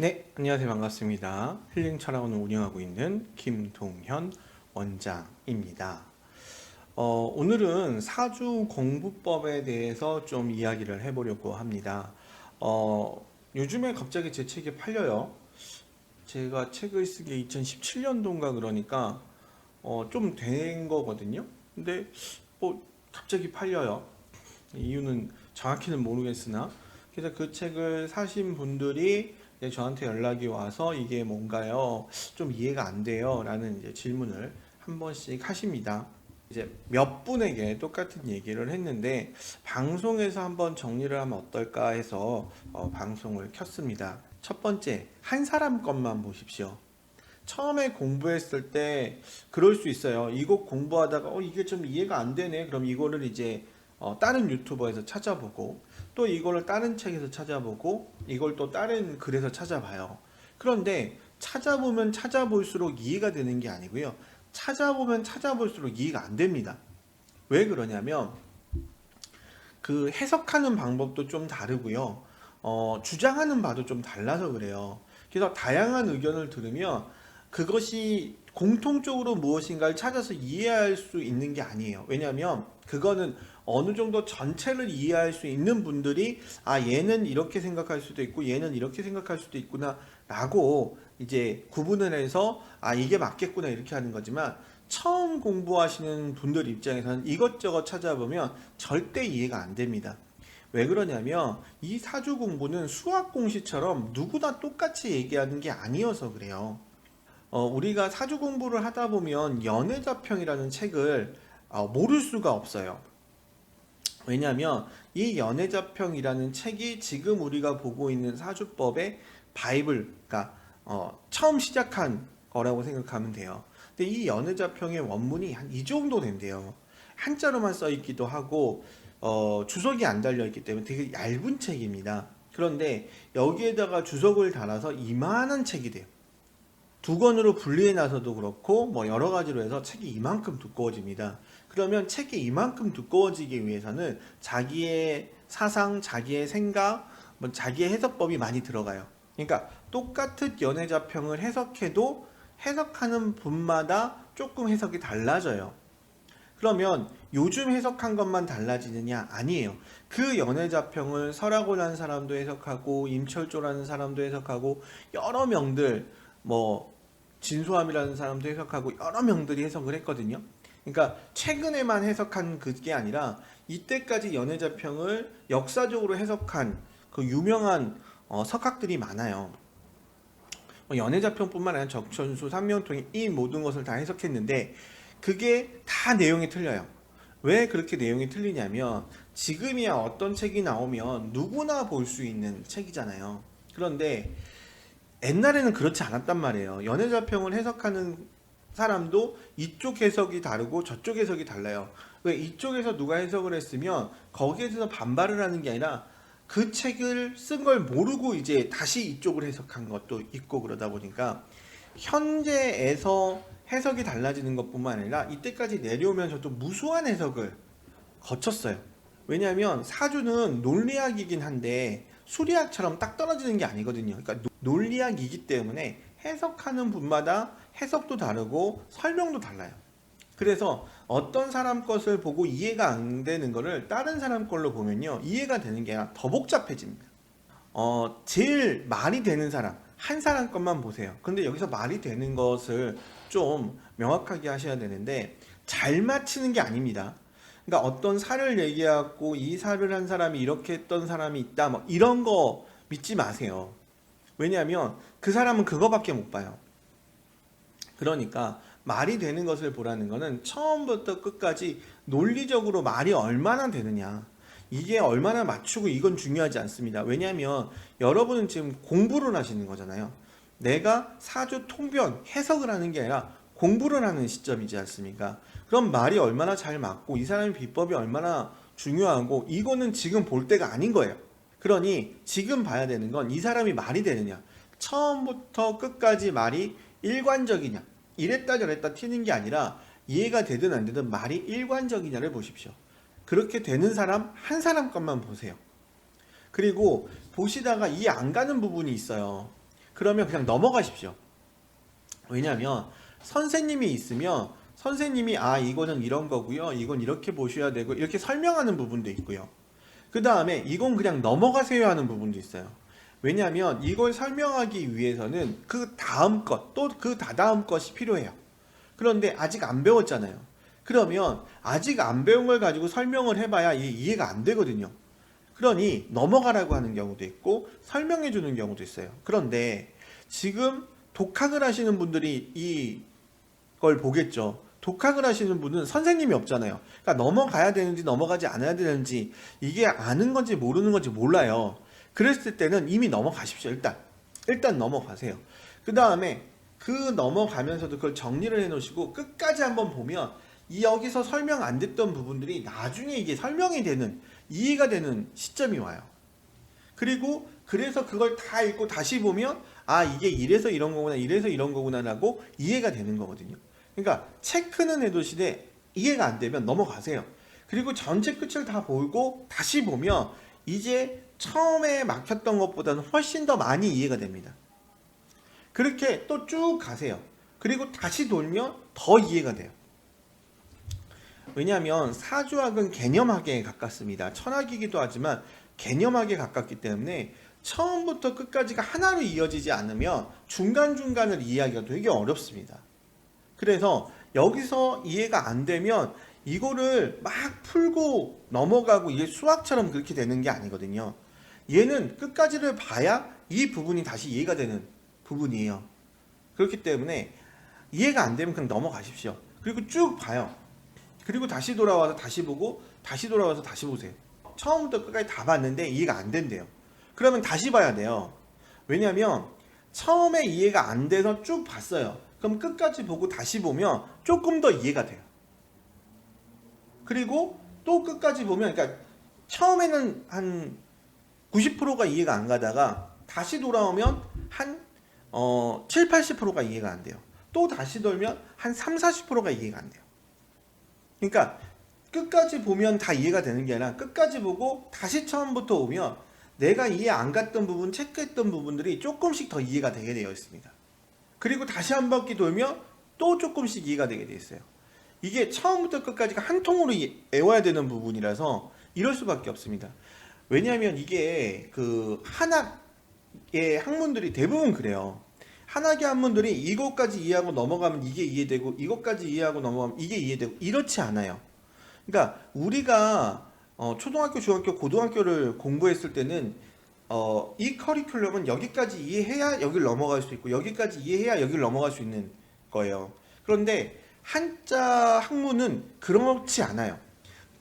네, 안녕하세요. 반갑습니다. 힐링 철학원을 운영하고 있는 김동현 원장입니다. 어, 오늘은 사주 공부법에 대해서 좀 이야기를 해보려고 합니다. 어, 요즘에 갑자기 제 책이 팔려요. 제가 책을 쓰기 2017년도인가 그러니까 어, 좀 된 거거든요. 근데 뭐 갑자기 팔려요. 이유는 정확히는 모르겠으나 그래서 그 책을 사신 분들이 저한테 연락이 와서 이게 뭔가요? 좀 이해가 안 돼요. 라는 이제 질문을 한 번씩 하십니다. 이제 몇 분에게 똑같은 얘기를 했는데 방송에서 한번 정리를 하면 어떨까 해서 어, 방송을 켰습니다. 첫 번째, 한 사람 것만 보십시오. 처음에 공부했을 때 그럴 수 있어요. 이거 공부하다가 어 이게 좀 이해가 안 되네. 그럼 이거를 이제 어, 다른 유튜버에서 찾아보고 또 이거를 다른 책에서 찾아보고 이걸 또 다른 글에서 찾아봐요. 그런데 찾아보면 찾아볼수록 이해가 되는 게 아니고요. 찾아보면 찾아볼수록 이해가 안 됩니다. 왜 그러냐면 그 해석하는 방법도 좀 다르고요. 어, 주장하는 바도 좀 달라서 그래요. 그래서 다양한 의견을 들으면 그것이 공통적으로 무엇인가를 찾아서 이해할 수 있는 게 아니에요. 왜냐하면 그거는 어느 정도 전체를 이해할 수 있는 분들이 아 얘는 이렇게 생각할 수도 있고 얘는 이렇게 생각할 수도 있구나라고 이제 구분을 해서 아 이게 맞겠구나 이렇게 하는 거지만 처음 공부하시는 분들 입장에서는 이것저것 찾아보면 절대 이해가 안 됩니다. 왜 그러냐면 이 사주 공부는 수학 공식처럼 누구나 똑같이 얘기하는 게 아니어서 그래요. 어, 우리가 사주 공부를 하다 보면 연애자평이라는 책을 어, 모를 수가 없어요. 왜냐하면 이 연애자평이라는 책이 지금 우리가 보고 있는 사주법의 바이블, 그러니까 어, 처음 시작한 거라고 생각하면 돼요. 근데 이 연애자평의 원문이 한 이 정도 된대요. 한자로만 써 있기도 하고 어, 주석이 안 달려 있기 때문에 되게 얇은 책입니다. 그런데 여기에다가 주석을 달아서 이만한 책이 돼요. 두 권으로 분리해 놔서도 그렇고 뭐 여러 가지로 해서 책이 이만큼 두꺼워집니다. 그러면 책이 이만큼 두꺼워지기 위해서는 자기의 사상, 자기의 생각, 뭐 자기의 해석법이 많이 들어가요. 그러니까 똑같은 연애자 평을 해석해도 해석하는 분마다 조금 해석이 달라져요. 그러면 요즘 해석한 것만 달라지느냐? 아니에요. 그 연애자평을 설하고라는 사람도 해석하고 임철조라는 사람도 해석하고 여러 명들 뭐 진소함이라는 사람도 해석하고 여러 명들이 해석을 했거든요. 그러니까 최근에만 해석한 그게 아니라 이때까지 연애자 평을 역사적으로 해석한 그 유명한 어, 석학들이 많아요. 뭐 연애자 평뿐만 아니라 적천수, 삼명통이 이 모든 것을 다 해석했는데 그게 다 내용이 틀려요. 왜 그렇게 내용이 틀리냐면 지금이야 어떤 책이 나오면 누구나 볼 수 있는 책이잖아요. 그런데 옛날에는 그렇지 않았단 말이에요. 연애자평을 해석하는 사람도 이쪽 해석이 다르고 저쪽 해석이 달라요. 왜 이쪽에서 누가 해석을 했으면 거기에 대해서 반발을 하는 게 아니라 그 책을 쓴 걸 모르고 이제 다시 이쪽을 해석한 것도 있고 그러다 보니까 현재에서 해석이 달라지는 것뿐만 아니라 이때까지 내려오면서도 무수한 해석을 거쳤어요. 왜냐하면 사주는 논리학이긴 한데 수리학처럼 딱 떨어지는 게 아니거든요. 그러니까 논리학이기 때문에 해석하는 분마다 해석도 다르고 설명도 달라요. 그래서 어떤 사람 것을 보고 이해가 안 되는 거를 다른 사람 걸로 보면요. 이해가 되는 게 아니라 더 복잡해집니다. 어, 제일 말이 되는 사람, 한 사람 것만 보세요. 근데 여기서 말이 되는 것을 좀 명확하게 하셔야 되는데 잘 맞히는 게 아닙니다. 그러니까 어떤 사를 얘기하고 이 사를 한 사람이 이렇게 했던 사람이 있다 뭐 이런 거 믿지 마세요. 왜냐하면 그 사람은 그거밖에 못 봐요. 그러니까 말이 되는 것을 보라는 것은 처음부터 끝까지 논리적으로 말이 얼마나 되느냐. 이게 얼마나 맞추고 이건 중요하지 않습니다. 왜냐하면 여러분은 지금 공부를 하시는 거잖아요. 내가 사주 통변 해석을 하는 게 아니라 공부를 하는 시점이지 않습니까? 그럼 말이 얼마나 잘 맞고 이 사람의 비법이 얼마나 중요하고 이거는 지금 볼 때가 아닌 거예요. 그러니 지금 봐야 되는 건 이 사람이 말이 되느냐. 처음부터 끝까지 말이 일관적이냐. 이랬다 저랬다 튀는 게 아니라 이해가 되든 안 되든 말이 일관적이냐를 보십시오. 그렇게 되는 사람 한 사람 것만 보세요. 그리고 보시다가 이해 안 가는 부분이 있어요. 그러면 그냥 넘어가십시오. 왜냐하면 선생님이 있으면 선생님이 아 이거는 이런 거고요. 이건 이렇게 보셔야 되고 이렇게 설명하는 부분도 있고요. 그 다음에 이건 그냥 넘어가세요 하는 부분도 있어요. 왜냐하면 이걸 설명하기 위해서는 그 다음 것 또 그 다다음 것이 필요해요. 그런데 아직 안 배웠잖아요. 그러면 아직 안 배운 걸 가지고 설명을 해봐야 이해가 안 되거든요. 그러니 넘어가라고 하는 경우도 있고 설명해 주는 경우도 있어요. 그런데 지금 독학을 하시는 분들이 이걸 보겠죠. 독학을 하시는 분은 선생님이 없잖아요. 그러니까 넘어가야 되는지 넘어가지 않아야 되는지 이게 아는 건지 모르는 건지 몰라요. 그랬을 때는 이미 넘어가십시오. 일단 일단 넘어가세요. 그 다음에 그 넘어가면서도 그걸 정리를 해 놓으시고 끝까지 한번 보면 이 여기서 설명 안 됐던 부분들이 나중에 이게 설명이 되는 이해가 되는 시점이 와요. 그리고 그래서 그걸 다 읽고 다시 보면 아 이게 이래서 이런 거구나 이래서 이런 거구나라고 이해가 되는 거거든요. 그러니까 체크는 해두시되 이해가 안 되면 넘어가세요. 그리고 전체 끝을 다 보고 다시 보면 이제 처음에 막혔던 것보다는 훨씬 더 많이 이해가 됩니다. 그렇게 또 쭉 가세요. 그리고 다시 돌면 더 이해가 돼요. 왜냐하면 사주학은 개념학에 가깝습니다. 철학이기도 하지만 개념학에 가깝기 때문에 처음부터 끝까지가 하나로 이어지지 않으면 중간중간을 이해하기가 되게 어렵습니다. 그래서 여기서 이해가 안 되면 이거를 막 풀고 넘어가고 이게 수학처럼 그렇게 되는 게 아니거든요. 얘는 끝까지를 봐야 이 부분이 다시 이해가 되는 부분이에요. 그렇기 때문에 이해가 안 되면 그냥 넘어가십시오. 그리고 쭉 봐요. 그리고 다시 돌아와서 다시 보고 다시 돌아와서 다시 보세요. 처음부터 끝까지 다 봤는데 이해가 안 된대요. 그러면 다시 봐야 돼요. 왜냐하면 처음에 이해가 안 돼서 쭉 봤어요. 그럼 끝까지 보고 다시 보면 조금 더 이해가 돼요. 그리고 또 끝까지 보면 그러니까 처음에는 한 90%가 이해가 안 가다가 다시 돌아오면 한 어, 7, 80%가 이해가 안 돼요. 또 다시 돌면 한 3, 40%가 이해가 안 돼요. 그러니까 끝까지 보면 다 이해가 되는 게 아니라 끝까지 보고 다시 처음부터 오면 내가 이해 안 갔던 부분, 체크했던 부분들이 조금씩 더 이해가 되게 되어 있습니다. 그리고 다시 한 바퀴 돌면 또 조금씩 이해가 되게 되어 있어요. 이게 처음부터 끝까지가 한 통으로 이- 외워야 되는 부분이라서 이럴 수밖에 없습니다. 왜냐하면 이게 그 한학의 학문들이 대부분 그래요. 한학의 학문들이 이것까지 이해하고 넘어가면 이게 이해되고 이것까지 이해하고 넘어가면 이게 이해되고 이렇지 않아요. 그러니까 우리가 어, 초등학교, 중학교, 고등학교를 공부했을 때는 어, 이 커리큘럼은 여기까지 이해해야 여기를 넘어갈 수 있고 여기까지 이해해야 여기를 넘어갈 수 있는 거예요. 그런데 한자 학문은 그렇지 않아요.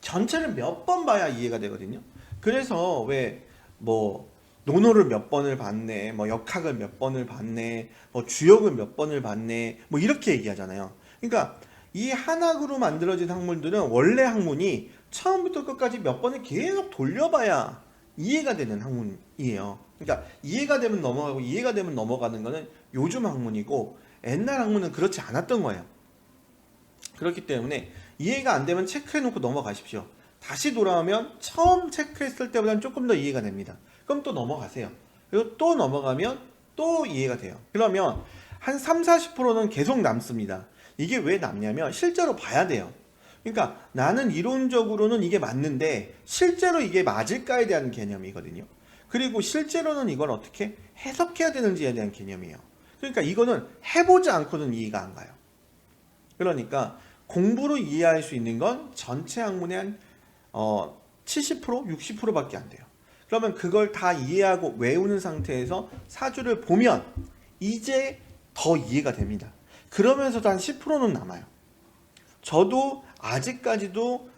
전체를 몇 번 봐야 이해가 되거든요. 그래서 왜 뭐 논어를 몇 번을 봤네, 뭐 역학을 몇 번을 봤네, 뭐 주역을 몇 번을 봤네, 뭐 이렇게 얘기하잖아요. 그러니까 이 한학으로 만들어진 학문들은 원래 학문이 처음부터 끝까지 몇 번을 계속 돌려봐야 이해가 되는 학문이에요. 그러니까 이해가 되면 넘어가고 이해가 되면 넘어가는 거는 요즘 학문이고 옛날 학문은 그렇지 않았던 거예요. 그렇기 때문에 이해가 안 되면 체크해 놓고 넘어가십시오. 다시 돌아오면 처음 체크했을 때보다는 조금 더 이해가 됩니다. 그럼 또 넘어가세요. 그리고 또 넘어가면 또 이해가 돼요. 그러면 한 3, 40%는 계속 남습니다. 이게 왜 남냐면 실제로 봐야 돼요. 그러니까 나는 이론적으로는 이게 맞는데 실제로 이게 맞을까에 대한 개념이거든요. 그리고 실제로는 이걸 어떻게 해석해야 되는지에 대한 개념이에요. 그러니까 이거는 해보지 않고는 이해가 안 가요. 그러니까 공부로 이해할 수 있는 건 전체 학문의 한 어, 70% 60%밖에 안 돼요. 그러면 그걸 다 이해하고 외우는 상태에서 사주를 보면 이제 더 이해가 됩니다. 그러면서도 한 10%는 남아요. 저도 아직까지도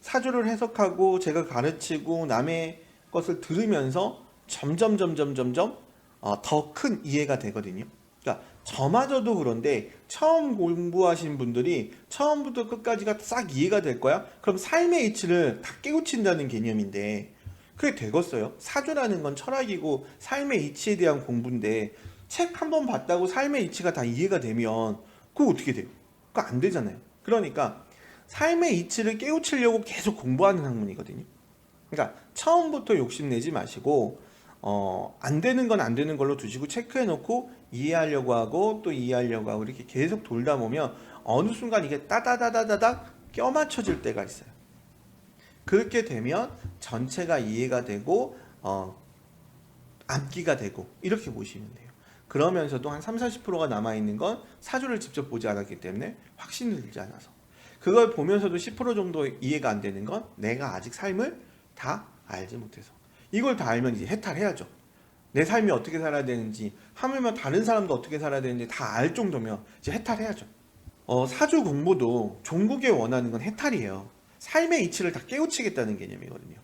사주를 해석하고 제가 가르치고 남의 것을 들으면서 점점 점점 점점 어, 더큰 이해가 되거든요. 그러니까 저마저도 그런데 처음 공부하신 분들이 처음부터 끝까지가 싹 이해가 될 거야? 그럼 삶의 이치를 다 깨우친다는 개념인데 그게 되겠어요? 사주라는 건 철학이고 삶의 이치에 대한 공부인데 책 한 번 봤다고 삶의 이치가 다 이해가 되면 그거 어떻게 돼요? 그거 안 되잖아요. 그러니까 삶의 이치를 깨우치려고 계속 공부하는 학문이거든요. 그러니까 처음부터 욕심내지 마시고 어, 안 되는 건 안 되는 걸로 두시고 체크해 놓고 이해하려고 하고 또 이해하려고 하고 이렇게 계속 돌다 보면 어느 순간 이게 따다다다다닥 껴맞춰질 때가 있어요. 그렇게 되면 전체가 이해가 되고 어, 암기가 되고 이렇게 보시면 돼요. 그러면서도 한 3, 40%가 남아 있는 건 사주를 직접 보지 않았기 때문에 확신이 들지 않아서 그걸 보면서도 10% 정도 이해가 안 되는 건 내가 아직 삶을 다 알지 못해서 이걸 다 알면 이제 해탈해야죠. 내 삶이 어떻게 살아야 되는지 하물며 다른 사람도 어떻게 살아야 되는지 다 알 정도면 이제 해탈해야죠. 어, 사주 공부도 종국에 원하는 건 해탈이에요. 삶의 이치를 다 깨우치겠다는 개념이거든요.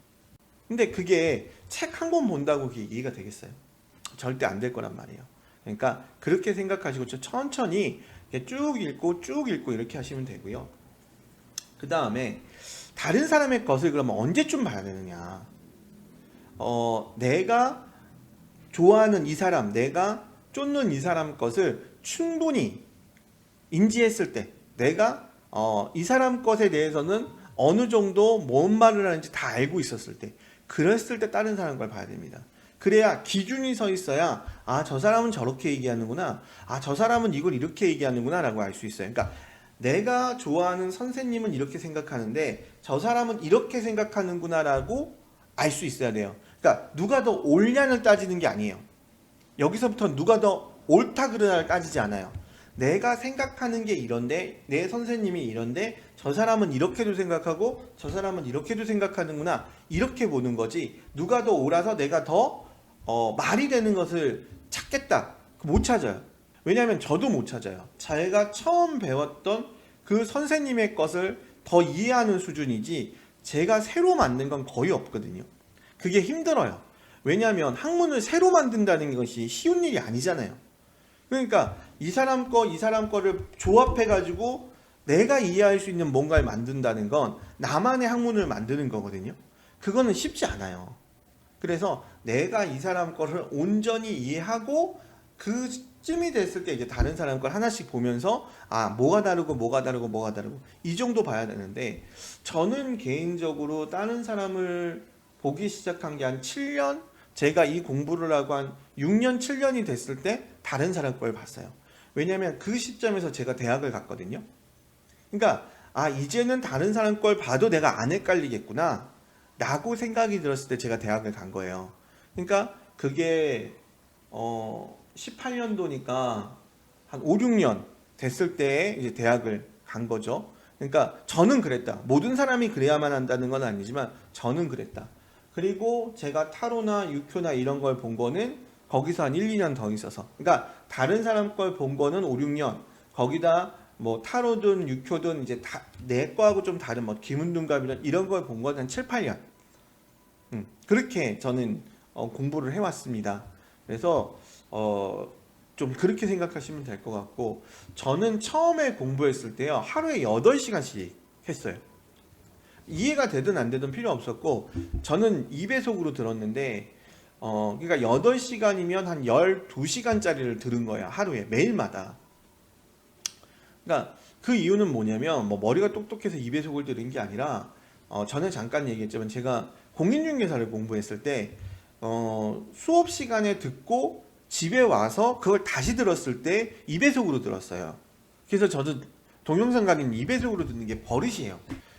근데 그게 책 한 권 본다고 그게 이해가 되겠어요? 절대 안 될 거란 말이에요. 그러니까 그렇게 생각하시고 좀 천천히 쭉 읽고 쭉 읽고 이렇게 하시면 되고요. 그 다음에 다른 사람의 것을 그러면 언제쯤 봐야 되느냐? 어, 내가 좋아하는 이 사람, 내가 쫓는 이 사람 것을 충분히 인지했을 때, 내가 어, 이 사람 것에 대해서는 어느 정도 뭔 말을 하는지 다 알고 있었을 때, 그랬을 때 다른 사람 걸 봐야 됩니다. 그래야 기준이 서 있어야 아 저 사람은 저렇게 얘기하는구나 아 저 사람은 이걸 이렇게 얘기하는구나 라고 알 수 있어요 그러니까 내가 좋아하는 선생님은 이렇게 생각하는데 저 사람은 이렇게 생각하는구나 라고 알 수 있어야 돼요. 그러니까 누가 더 옳냐를 따지는 게 아니에요. 여기서부터 누가 더 옳다 그르나를 따지지 않아요. 내가 생각하는 게 이런데 내 선생님이 이런데 저 사람은 이렇게도 생각하고 저 사람은 이렇게도 생각하는구나. 이렇게 보는 거지. 누가 더 옳아서 내가 더 어, 말이 되는 것을 찾겠다. 못 찾아요 왜냐하면 저도 못 찾아요 제가 처음 배웠던 그 선생님의 것을 더 이해하는 수준이지 제가 새로 만든 건 거의 없거든요 그게 힘들어요 왜냐하면 학문을 새로 만든다는 것이 쉬운 일이 아니잖아요 그러니까 이 사람 거, 이 사람 거를 조합해 가지고 내가 이해할 수 있는 뭔가를 만든다는 건 나만의 학문을 만드는 거거든요. 그거는 쉽지 않아요. 그래서 내가 이 사람 거를 온전히 이해하고 그 쯤이 됐을 때 이제 다른 사람 걸 하나씩 보면서 아 뭐가 다르고 뭐가 다르고 뭐가 다르고 이 정도 봐야 되는데 저는 개인적으로 다른 사람을 보기 시작한 게 한 7년 제가 이 공부를 하고 한 6년 7년이 됐을 때 다른 사람 걸 봤어요. 왜냐하면 그 시점에서 제가 대학을 갔거든요. 그러니까 아 이제는 다른 사람 걸 봐도 내가 안 헷갈리겠구나 라고 생각이 들었을 때 제가 대학을 간 거예요. 그러니까 그게 어 18년도니까 한 5, 6년 됐을 때 이제 대학을 간 거죠. 그러니까 저는 그랬다. 모든 사람이 그래야만 한다는 건 아니지만 저는 그랬다. 그리고 제가 타로나 육효나 이런 걸 본 거는 거기서 한 1, 2년 더 있어서. 그러니까 다른 사람 걸 본 거는 5, 6년. 거기다 뭐 타로든 육효든 이제 다 내 거하고 좀 다른 뭐 기문둔갑이나 이런 걸본 거는 한 7, 8년. 음, 그렇게 저는 어, 공부를 해왔습니다. 그래서 어, 좀 그렇게 생각하시면 될 것 같고 저는 처음에 공부했을 때요 하루에 8시간씩 했어요. 이해가 되든 안 되든 필요 없었고 저는 2배속으로 들었는데 어 그러니까 8시간이면 한 12시간짜리를 들은 거야 하루에 매일마다 그러니까 그 이유는 뭐냐면 뭐 머리가 똑똑해서 2배속을 들은 게 아니라 어 전에 잠깐 얘기했지만 제가 공인중개사를 공부했을 때 어, 수업 시간에 듣고 집에 와서 그걸 다시 들었을 때 2배속으로 들었어요. 그래서 저도 동영상 강의는 2배속으로 듣는 게 버릇이에요.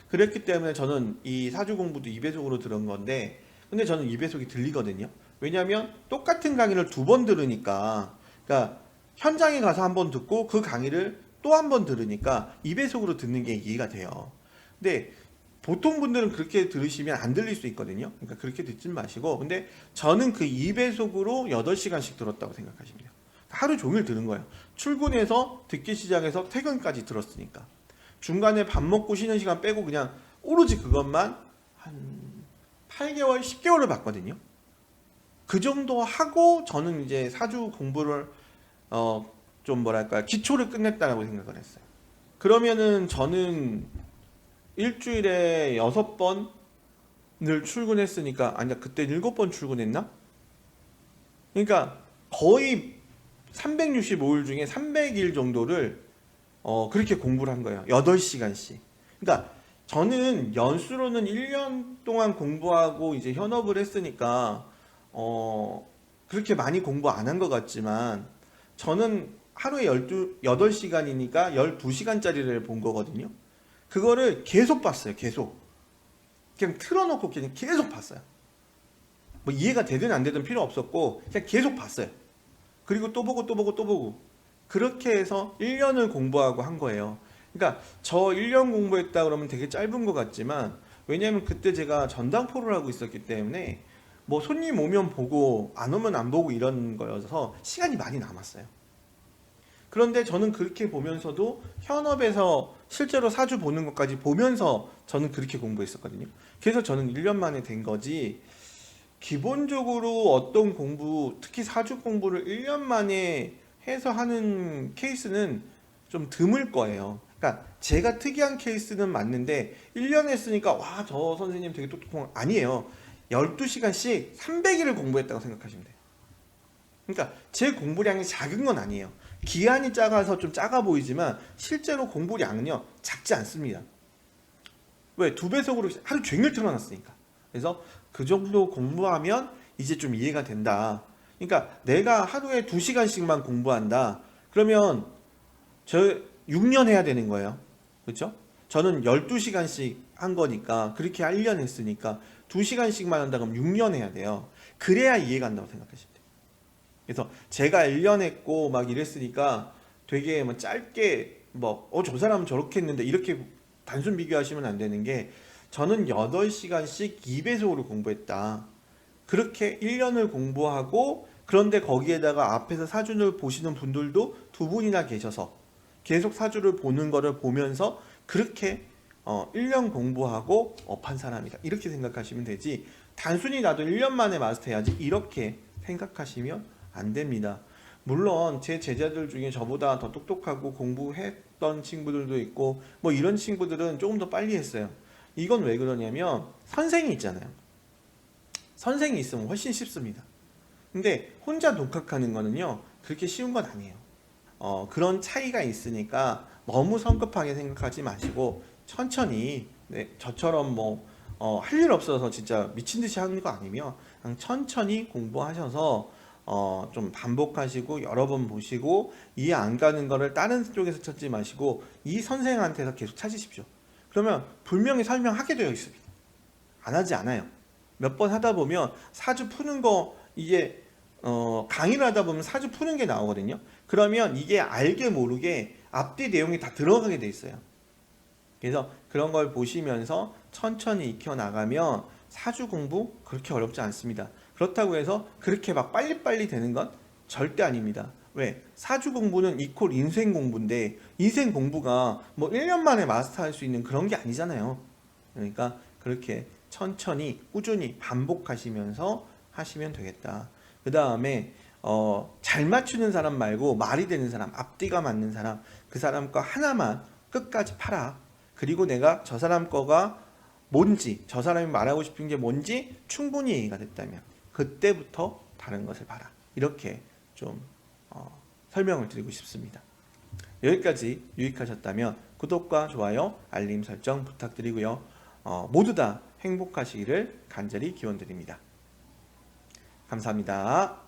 그랬기 때문에 저는 이 사주 공부도 2배속으로 들은 건데 근데 저는 2배속이 들리거든요. 왜냐하면 똑같은 강의를 두 번 들으니까 그러니까 현장에 가서 한 번 듣고 그 강의를 또 한 번 들으니까 2배속으로 듣는 게 이해가 돼요. 근데 보통 분들은 그렇게 들으시면 안 들릴 수 있거든요. 그러니까 그렇게 듣지 마시고 근데 저는 그 2배속으로 8시간씩 들었다고 생각하시면 돼요. 하루 종일 들은 거예요. 출근해서 듣기 시작해서 퇴근까지 들었으니까. 중간에 밥 먹고 쉬는 시간 빼고 그냥 오로지 그것만 한 8개월, 10개월을 봤거든요. 그 정도 하고 저는 이제 사주 공부를 어 좀 뭐랄까 기초를 끝냈다라고 생각을 했어요. 그러면은 저는 일주일에 여섯 번을 출근했으니까 아니야 그때 일곱 번 출근했나? 그러니까 거의 365일 중에 300일 정도를 어 그렇게 공부를 한 거예요. 8시간씩. 그러니까 저는 연수로는 1년 동안 공부하고 이제 현업을 했으니까 어 그렇게 많이 공부 안 한 것 같지만 저는 하루에 12, 8시간이니까 12시간짜리를 본 거거든요. 그거를 계속 봤어요. 계속. 그냥 틀어놓고 그냥 계속 봤어요. 뭐 이해가 되든 안 되든 필요 없었고 그냥 계속 봤어요. 그리고 또 보고 또 보고 또 보고 그렇게 해서 1년을 공부하고 한 거예요. 그러니까 저 1년 공부했다 그러면 되게 짧은 것 같지만 왜냐면 그때 제가 전당포를 하고 있었기 때문에 뭐 손님 오면 보고 안 오면 안 보고 이런 거여서 시간이 많이 남았어요. 그런데 저는 그렇게 보면서도 현업에서 실제로 사주 보는 것까지 보면서 저는 그렇게 공부했었거든요. 그래서 저는 1년 만에 된 거지. 기본적으로 어떤 공부, 특히 사주 공부를 1년 만에 해서 하는 케이스는 좀 드물 거예요. 그러니까 제가 특이한 케이스는 맞는데 1년 했으니까 와, 저 선생님 되게 똑똑한 아니에요. 12시간씩 300일을 공부했다고 생각하시면 돼요. 그러니까 제 공부량이 작은 건 아니에요. 기한이 작아서 좀 작아 보이지만 실제로 공부량은요 작지 않습니다. 왜? 두 배속으로 하루 종일 틀어놨으니까. 그래서 그 정도 공부하면 이제 좀 이해가 된다. 그러니까 내가 하루에 두 시간씩만 공부한다. 그러면 저 6년 해야 되는 거예요. 그렇죠? 저는 12시간씩 한 거니까 그렇게 1년 했으니까 2시간씩만 한다 그러면 6년 해야 돼요. 그래야 이해가 간다고 생각하시면 돼요. 그래서 제가 1년 했고 막 이랬으니까 되게 뭐 짧게 뭐 어 저 사람은 저렇게 했는데 이렇게 단순 비교하시면 안 되는 게 저는 8시간씩 2배속으로 공부했다. 그렇게 1년을 공부하고 그런데 거기에다가 앞에서 사주를 보시는 분들도 두 분이나 계셔서 계속 사주를 보는 거를 보면서 그렇게 어 1년 공부하고 업한 사람이다. 이렇게 생각하시면 되지. 단순히 나도 1년 만에 마스터해야지 이렇게 생각하시면 안 됩니다. 물론 제 제자들 중에 저보다 더 똑똑하고 공부했던 친구들도 있고 뭐 이런 친구들은 조금 더 빨리 했어요. 이건 왜 그러냐면 선생이 있잖아요. 선생이 있으면 훨씬 쉽습니다. 근데 혼자 독학하는 거는요 그렇게 쉬운 건 아니에요. 어, 그런 차이가 있으니까 너무 성급하게 생각하지 마시고 천천히 네, 저처럼 뭐 어, 할 일 없어서 진짜 미친 듯이 하는 거 아니면 그냥 천천히 공부하셔서 어, 좀 반복하시고 여러 번 보시고 이해 안 가는 거를 다른 쪽에서 찾지 마시고 이 선생한테서 계속 찾으십시오. 그러면 분명히 설명하게 되어 있습니다. 안 하지 않아요. 몇 번 하다 보면 사주 푸는 거 이게 어, 강의를 하다 보면 사주 푸는 게 나오거든요. 그러면 이게 알게 모르게 앞뒤 내용이 다 들어가게 돼 있어요. 그래서 그런 걸 보시면서 천천히 익혀 나가면 사주 공부 그렇게 어렵지 않습니다. 그렇다고 해서 그렇게 막 빨리빨리 되는 건 절대 아닙니다. 왜? 사주 공부는 이퀄 인생 공부인데 인생 공부가 뭐 1년 만에 마스터할 수 있는 그런 게 아니잖아요. 그러니까 그렇게 천천히 꾸준히 반복하시면서 하시면 되겠다. 그 다음에 어, 잘 맞추는 사람 말고 말이 되는 사람, 앞뒤가 맞는 사람, 그 사람 거 하나만 끝까지 팔아. 그리고 내가 저 사람 거가 뭔지, 저 사람이 말하고 싶은 게 뭔지 충분히 이해가 됐다면 그때부터 다른 것을 봐라. 이렇게 좀 어, 설명을 드리고 싶습니다. 여기까지 유익하셨다면 구독과 좋아요, 알림 설정 부탁드리고요. 어, 모두 다 행복하시기를 간절히 기원드립니다. 감사합니다.